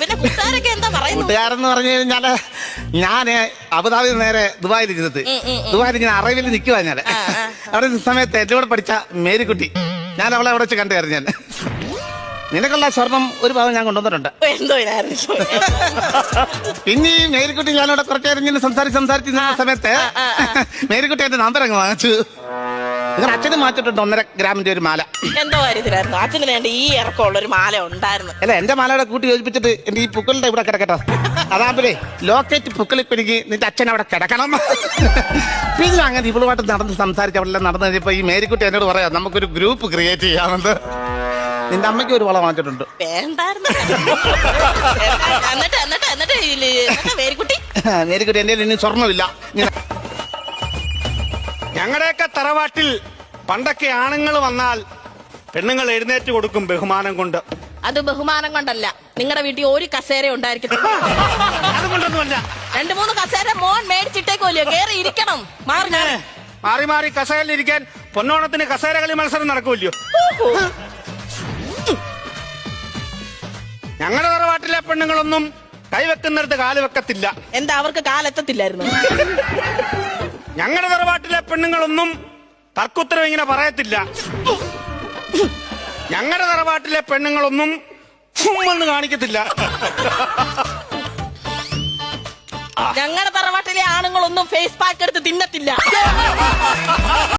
പിന്നെ കൂട്ടുകാരൊക്കെ എന്താ പറയുന്നത് കൂട്ടുകാരെന്ന് പറഞ്ഞു കഴിഞ്ഞാൽ ഞാൻ അബുദാബി നേരെ ദുബായിൽ ഇരുന്നത് ദുബായിൽ ഇങ്ങനെ അറിവിൽ നിൽക്കുവാ ഞാൻ അവിടെ സമയത്ത് എന്റെ കൂടെ പഠിച്ച മേരിക്കുട്ടി. ഞാൻ അവളെ അവിടെ വെച്ച് കണ്ടായിരുന്നു ഞാൻ. നിനക്കുള്ള സ്വർണം ഒരു ഭാഗം ഞാൻ കൊണ്ടുവന്നിട്ടുണ്ട്. പിന്നെ ഈ മേരിക്കുട്ടി ഞാനിവിടെ കുറച്ചേരം ഇങ്ങനെ സംസാരിച്ച് സംസാരിച്ച് നിന്ന സമയത്ത് മേരിക്കുട്ടി എന്റെ നമ്പർ അങ്ങ് വാങ്ങിച്ചു. നിങ്ങൾ അച്ഛന് മാറ്റിട്ടുണ്ട് ഒന്നര ഗ്രാമിന്റെ ഒരു മാല. എന്തോ കാര്യത്തിലായിരുന്നു? അച്ഛന് വേണ്ട ഈ ഇറക്കമുള്ള ഒരു മാല ഉണ്ടായിരുന്നു. അല്ല എന്റെ മാലയുടെ കൂട്ടി യോജിപ്പിച്ചിട്ട് എന്റെ ഈ പുക്കളുടെ ഇവിടെ കിടക്കട്ടോ. അതാകുമ്പോഴേ ലോക്കറ്റ് പുക്കളിൽ പിടിക്ക് നിന്റെ അച്ഛൻ അവിടെ കിടക്കണം. പിന്നെ അങ്ങനെ ഇവളുമായിട്ട് നടന്ന് സംസാരിച്ച് അവിടെ നടന്നു കഴിഞ്ഞപ്പോ ഈ മേരിക്കുട്ടി എന്നോട് പറയാം നമുക്കൊരു ഗ്രൂപ്പ് ക്രിയേറ്റ് ചെയ്യാമെന്ന്. നിന്റെ അമ്മയ്ക്ക് ഒരു വള വാങ്ങിച്ചിട്ടുണ്ട്. വേണ്ടായിരുന്നു. മേരിക്കുട്ടി? എന്റെ ഇനി സ്വർണമില്ല. ഞങ്ങളുടെയൊക്കെ തറവാട്ടിൽ പണ്ടൊക്കെ ആണുങ്ങൾ വന്നാൽ പെണ്ണുങ്ങൾ എഴുന്നേറ്റ് കൊടുക്കും ബഹുമാനം കൊണ്ട്. അത് ബഹുമാനം കൊണ്ടല്ല. നിങ്ങളുടെ വീട്ടിൽ ഒരു കസേര ഉണ്ടായിരിക്കത്തില്ല. അതുകൊണ്ടൊന്നുമല്ല രണ്ടു മൂന്ന് കസേര മോൻ മേടിച്ചിട്ടേക്കോല്ലോ കേറി ഇരിക്കണം. മാറി ഞാൻ മാറി. മാറി കസേരയിലിരിക്കാൻ പൊന്നോണത്തിന് കസേര കളി മത്സരം നടക്കൂല്ലോ ഞങ്ങളുടെ തറവാട്ടിലെ പെണ്ണുങ്ങളൊന്നും കൈവെക്കുന്നിടത്ത് കാൽ വെക്കത്തില്ല. എന്താ അവർക്ക് കാലെത്തത്തില്ലായിരുന്നു? ഞങ്ങളുടെ തറവാട്ടിലെ പെണ്ണുങ്ങളൊന്നും തർക്കുത്തരം ഇങ്ങനെ പറയത്തില്ല. ഞങ്ങളുടെ തറവാട്ടിലെ പെണ്ണുങ്ങളൊന്നും എന്ന് കാണിക്കത്തില്ല. ഞങ്ങളുടെ തറവാട്ടിലെ ആണുങ്ങളൊന്നും ഫേസ് പാക്ക് എടുത്ത് തിന്നത്തില്ല.